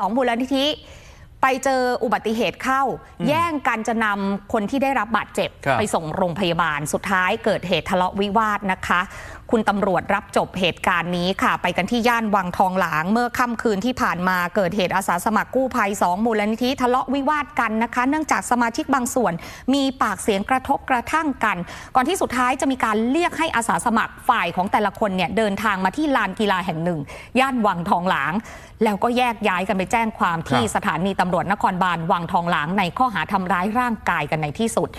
สองมูลนิธิไปเจออุบัติเหตุเข้า แย่งกันจะนำคนที่ได้รับบาดเจ็บครับไปส่งโรงพยาบาลสุดท้ายเกิดเหตุทะเลาะวิวาทนะคะคุณตำรวจรับจบเหตุการณ์นี้ค่ะ ไปกันที่ย่านวังทองหลาง เมื่อค่ำคืนที่ผ่านมาเกิดเหตุอาสาสมัครกู้ภัยสองมูลนิธิทะเลาะวิวาทกันนะคะ เนื่องจากสมาชิกบางส่วน มีปากเสียงกระทบกระทั่งกัน ก่อนที่สุดท้ายจะมีการเรียกให้อาสาสมัครฝ่ายของแต่ละคนเนี่ยเดินทางมาที่ลานกีฬาแห่งหนึ่ง ย่านวังทองหลาง แล้วก็แยกย้ายกันไปแจ้งความที่สถานีตำรวจนครบาลวังทองหลางในข้อหาทำร้ายร่างกายกันในที่สุด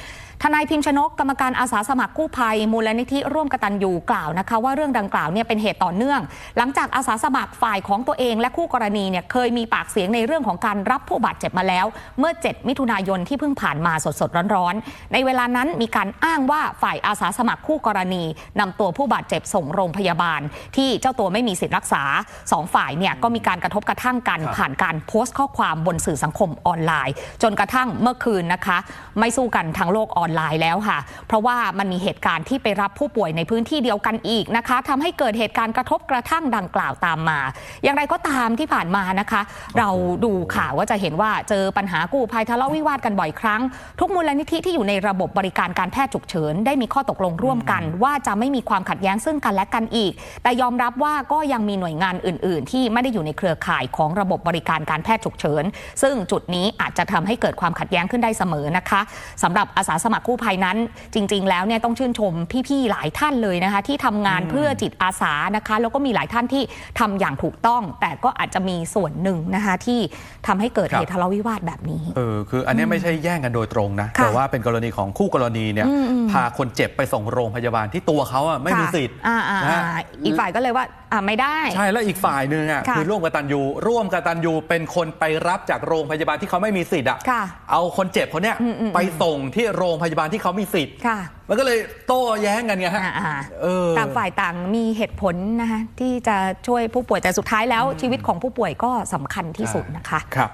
ทนายพิมพ์ชนกกรรมการอาสาสมัครกู้ภัย มูลนิธิร่วมกตัญญูกล่าวนะคะ ว่าเรื่องดังกล่าวเนี่ยเป็นเหตุต่อเนื่อง หลังจากอาสาสมัครฝ่ายของตัวเองและคู่กรณีเนี่ยเคยมีปากเสียงในเรื่องของการรับผู้บาดเจ็บมาแล้ว เมื่อ 7 มิถุนายนที่เพิ่งผ่านมาสดๆร้อนๆ ในเวลานั้นมีการอ้างว่าฝ่ายอาสาสมัครคู่กรณีนำตัวผู้บาดเจ็บส่งโรงพยาบาล ที่เจ้าตัวไม่มีสิทธิ์รักษาสองฝ่ายเนี่ยก็มีการกระทบกระทั่งกันครับผ่านการโพสต์ข้อความบนสื่อสังคมออนไลน์ จนกระทั่งเมื่อคืนนะคะ ไม่สู้กันทางโลกออนอนไลน์แล้วค่ะ เพราะว่ามันมีเหตุการณ์ที่ไปรับผู้ป่วยในพื้นที่เดียวกันอีกนะคะทำให้เกิดเหตุการณ์กระทบกระทั่งดังกล่าวตามมา อย่างไรก็ตามที่ผ่านมานะคะ เราดูข่าวว่าจะเห็นว่าเจอปัญหากู้ภัยทะเลาะวิวาทกันบ่อยครั้ง ทุกมูลนิธิที่อยู่ในระบบบริการการแพทย์ฉุกเฉิน ได้มีข้อตกลงร่วมกัน ว่าจะไม่มีความขัดแย้งซึ่งกันและกันอีก แต่ยอมรับว่าก็ยังมีหน่วยงานอื่น ๆ ที่ไม่ได้อยู่ในเครือข่ายของระบบบริการการแพทย์ฉุกเฉิน ซึ่งจุดนี้อาจจะทำให้เกิดความขัดแย้งขึ้นได้เสมอนะคะสำหรับอาสาสมัครกู้ภัยนั้น จริง ๆ แล้วเนี่ยต้องชื่นชมพี่ๆหลายท่านเลยนะคะ ที่ทำงานเพื่อจิตอาสานะคะ แล้วก็มีหลายท่านที่ทำอย่างถูกต้อง แต่ก็อาจจะมีส่วนหนึ่งนะคะที่ทำให้เกิดครับเหตุทะเลาะวิวาทแบบนี้เออคืออันเนี้ยไม่ใช่แย่งกันโดยตรงนะค่ะแต่ว่าเป็นกรณีของคู่กรณีเนี่ยพาคนเจ็บไปส่งโรงพยาบาลที่ตัวเขาอะไม่มีค่ะสิทธิ์อ่าอ่านะฮะอ่าอีกฝ่ายก็เลยว่า อ่าไม่ได้ ใช่แล้วอีกฝ่ายหนึ่งอะค่ะคือร่วมกตันยูร่วมกตันยูเป็นคนไปรับจากโรงพยาบาลที่เขาไม่มีสิทธิ์อะค่ะเอาคนเจ็บคนเนี้ยอืมอืม ไปส่งที่โรงพยาบาลที่เขามีสิทธิ์ ค่ะมันก็เลยโต้แย้งกันไงฮะอ่าอ่าเออต่างฝ่ายต่างมีเหตุผลนะคะที่จะช่วยผู้ป่วยแต่สุดท้ายแล้วชีวิตของผู้ป่วยก็สำคัญที่สุดนะคะ ครับ